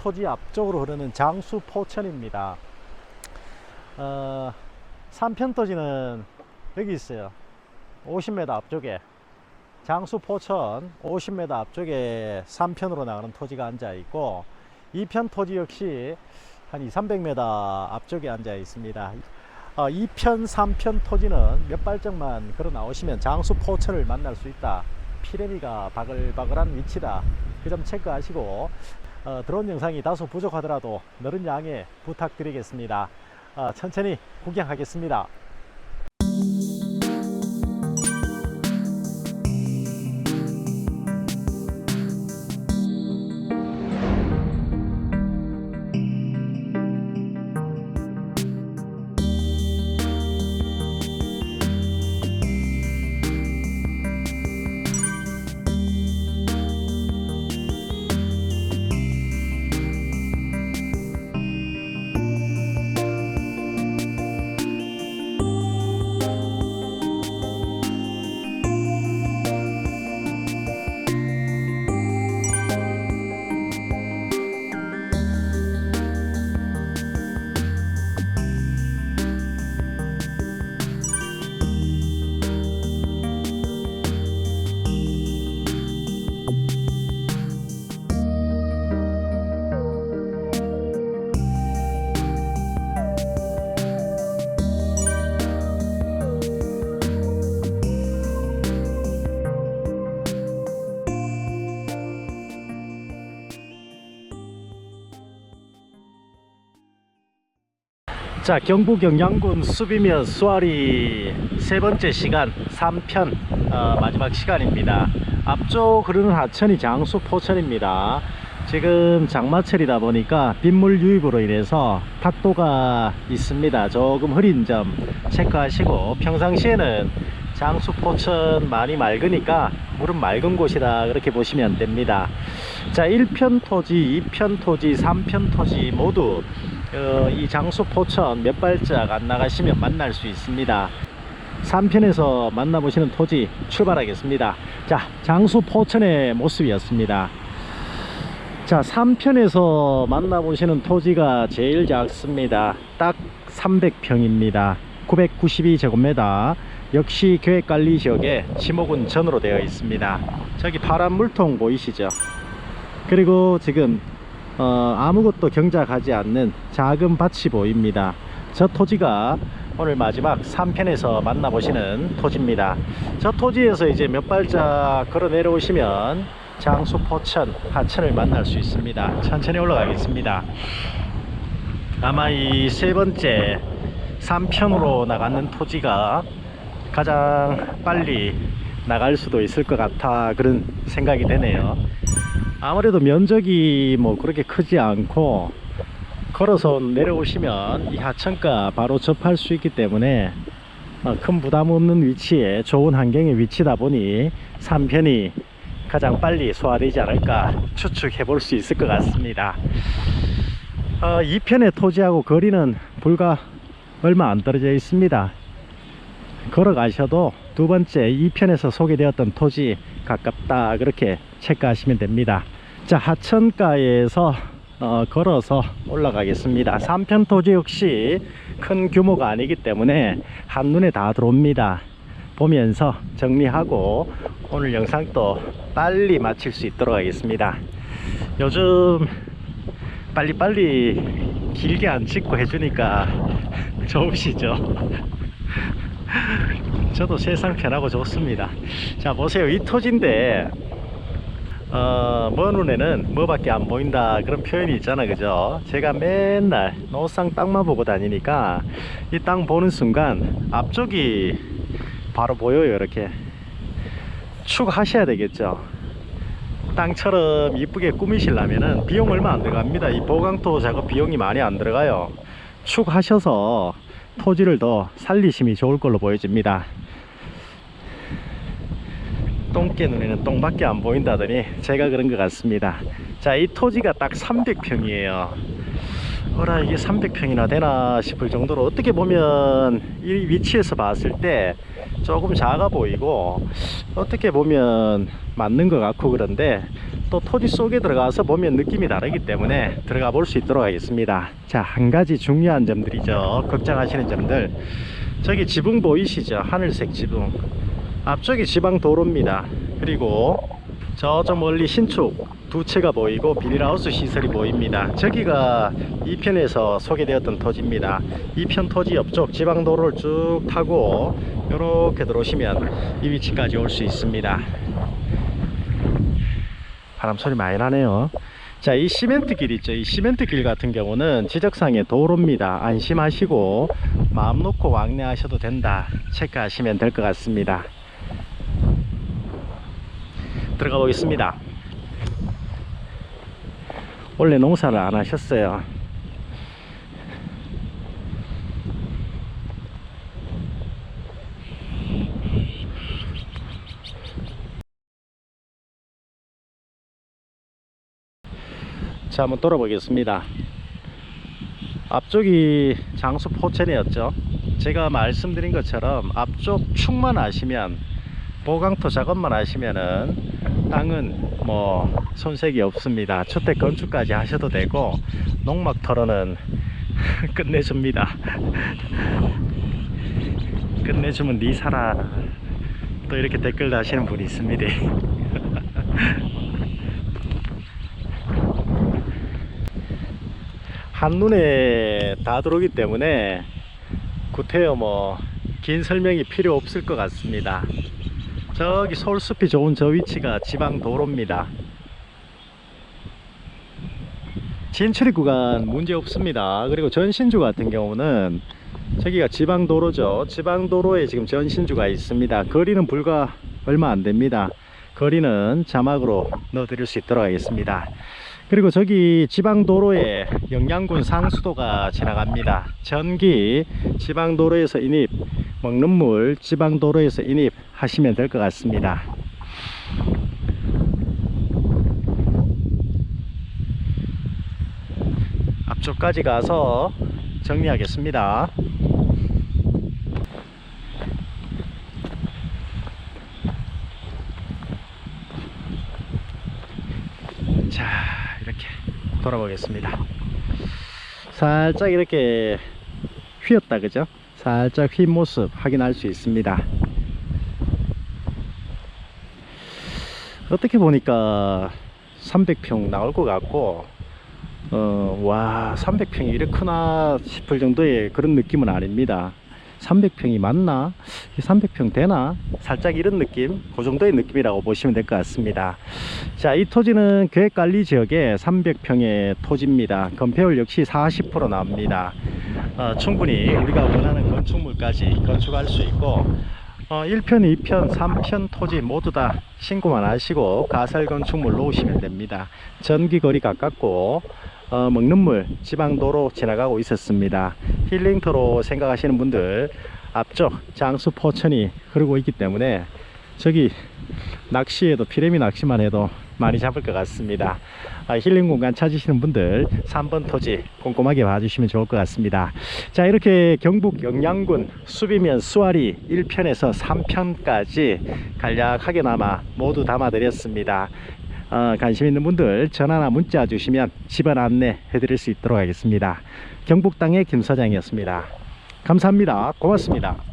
토지 앞쪽으로 흐르는 장수 포천입니다. 어, 3편 토지는 여기 있어요. 50m 앞쪽에 장수 포천 50m 앞쪽에 3편으로 나가는 토지가 앉아 있고 2편 토지 역시 한 2, 300m 앞쪽에 앉아 있습니다. 어, 2편, 3편 토지는 몇 발짝만 걸어 나오시면 장수 포천을 만날 수 있다. 피레미가 바글바글한 위치다. 그 점 체크하시고 어, 드론 영상이 다소 부족하더라도 너른 양해 부탁드리겠습니다. 어, 천천히 구경하겠습니다. 자, 경북 영양군 수비면 수아리 세 번째 시간 3편 어, 마지막 시간입니다. 앞쪽 흐르는 하천이 장수 포천입니다. 지금 장마철이다 보니까 빗물 유입으로 인해서 탁도가 있습니다. 조금 흐린 점 체크하시고 평상시에는 장수 포천 많이 맑으니까 물은 맑은 곳이다 그렇게 보시면 됩니다. 자, 1편 토지, 2편 토지, 3편 토지 모두 어, 이 장수 포천 몇 발짝 안 나가시면 만날 수 있습니다. 3편에서 만나보시는 토지 출발하겠습니다. 자, 장수 포천의 모습이었습니다. 자, 3편에서 만나보시는 토지가 제일 작습니다. 딱 300평입니다. 992제곱미터. 역시 계획관리지역에 지목은 전으로 되어 있습니다. 저기 파란 물통 보이시죠? 그리고 지금 어, 아무것도 경작하지 않는 작은 밭이 보입니다. 저 토지가 오늘 마지막 3편에서 만나보시는 토지입니다. 저 토지에서 이제 몇 발짝 걸어 내려오시면 장수 포천, 하천을 만날 수 있습니다. 천천히 올라가겠습니다. 아마 이 세 번째 3편으로 나가는 토지가 가장 빨리 나갈 수도 있을 것 같아 그런 생각이 되네요. 아무래도 면적이 뭐 그렇게 크지 않고 걸어서 내려오시면 이 하천가 바로 접할 수 있기 때문에 어, 큰 부담 없는 위치에 좋은 환경의 위치다 보니 3편이 가장 빨리 소화되지 않을까 추측해 볼 수 있을 것 같습니다. 어, 2편의 토지하고 거리는 불과 얼마 안 떨어져 있습니다. 걸어가셔도 두 번째 2편에서 소개되었던 토지 가깝다 그렇게 체크하시면 됩니다. 자 하천가에서 어, 걸어서 올라가겠습니다. 3편 토지 역시 큰 규모가 아니기 때문에 한눈에 다 들어옵니다. 보면서 정리하고 오늘 영상도 빨리 마칠 수 있도록 하겠습니다. 요즘 빨리빨리 길게 안 찍고 해주니까 좋으시죠? 저도 세상 편하고 좋습니다. 자, 보세요. 이 토지인데, 어, 먼 눈에는 뭐밖에 안 보인다. 그런 표현이 있잖아. 그죠? 제가 맨날 노상 땅만 보고 다니니까 이 땅 보는 순간 앞쪽이 바로 보여요. 이렇게. 축 하셔야 되겠죠. 땅처럼 이쁘게 꾸미시려면은 비용 얼마 안 들어갑니다. 이 보강토 작업 비용이 많이 안 들어가요. 축 하셔서 토지를 더 살리심이 좋을 걸로 보여집니다. 똥개 눈에는 똥밖에 안 보인다더니 제가 그런 것 같습니다. 자, 이 토지가 딱 300평이에요. 어라, 이게 300평이나 되나 싶을 정도로 어떻게 보면 이 위치에서 봤을 때 조금 작아 보이고 어떻게 보면 맞는 것 같고 그런데 또 토지 속에 들어가서 보면 느낌이 다르기 때문에 들어가 볼 수 있도록 하겠습니다. 자, 한 가지 중요한 점들이죠. 걱정하시는 점들. 저기 지붕 보이시죠? 하늘색 지붕. 앞쪽이 지방 도로입니다. 그리고 저쪽 멀리 신축 두 채가 보이고 비닐하우스 시설이 보입니다. 저기가 2편에서 소개되었던 토지입니다. 2편 토지 옆쪽 지방도로를 쭉 타고 이렇게 들어오시면 이 위치까지 올 수 있습니다. 바람 소리 많이 나네요. 자, 이 시멘트 길 있죠. 이 시멘트 길 같은 경우는 지적상의 도로입니다. 안심하시고 마음 놓고 왕래하셔도 된다. 체크하시면 될 것 같습니다. 들어가 보겠습니다. 원래 농사를 안 하셨어요. 자, 한번 돌아보겠습니다. 앞쪽이 장수 포천이었죠. 제가 말씀드린 것처럼 앞쪽 축만 아시면 보강토 작업만 하시면은 땅은 뭐 손색이 없습니다. 주택 건축까지 하셔도 되고 농막 털어는 끝내줍니다. 끝내주면 니 살아. 또 이렇게 댓글 다시는 분이 있습니다. 한눈에 다 들어오기 때문에 구태여 뭐 긴 설명이 필요 없을 것 같습니다. 저기 서울숲이 좋은 저 위치가 지방 도로입니다. 진출입 구간 문제 없습니다. 그리고 전신주 같은 경우는 저기가 지방 도로죠. 지방 도로에 지금 전신주가 있습니다. 거리는 불과 얼마 안 됩니다. 거리는 자막으로 넣어 드릴 수 있도록 하겠습니다. 그리고 저기 지방 도로에 영양군 상수도가 지나갑니다. 전기 지방 도로에서 인입, 먹는 물 지방 도로에서 인입 하시면 될 것 같습니다. 앞쪽까지 가서 정리하겠습니다. 자, 이렇게 돌아보겠습니다. 살짝 이렇게 휘었다, 그죠? 살짝 휜 모습 확인할 수 있습니다. 어떻게 보니까 300평 나올 것 같고, 어, 와, 300평이 이렇게 크나 싶을 정도의 그런 느낌은 아닙니다. 300평이 맞나? 300평 되나? 살짝 이런 느낌? 그 정도의 느낌이라고 보시면 될 것 같습니다. 자, 이 토지는 계획관리 지역의 300평의 토지입니다. 건폐율 역시 40% 나옵니다. 어, 충분히 우리가 원하는 건축물까지 건축할 수 있고, 어, 1편, 2편, 3편 토지 모두 다 신고만 하시고 가설 건축물 놓으시면 됩니다. 전기거리 가깝고 어, 먹는 물 지방도로 지나가고 있었습니다. 힐링터로 생각하시는 분들 앞쪽 장수 포천이 흐르고 있기 때문에 저기 낚시에도 피레미 낚시만 해도 많이 잡을 것 같습니다. 아, 힐링 공간 찾으시는 분들 3번 토지 꼼꼼하게 봐주시면 좋을 것 같습니다. 자 이렇게 경북 영양군 수비면 수아리 1편에서 3편까지 간략하게나마 모두 담아 드렸습니다. 어, 관심 있는 분들 전화나 문자 주시면 집안 안내 해 드릴 수 있도록 하겠습니다. 경북 땅의 김 사장이었습니다. 감사합니다. 고맙습니다.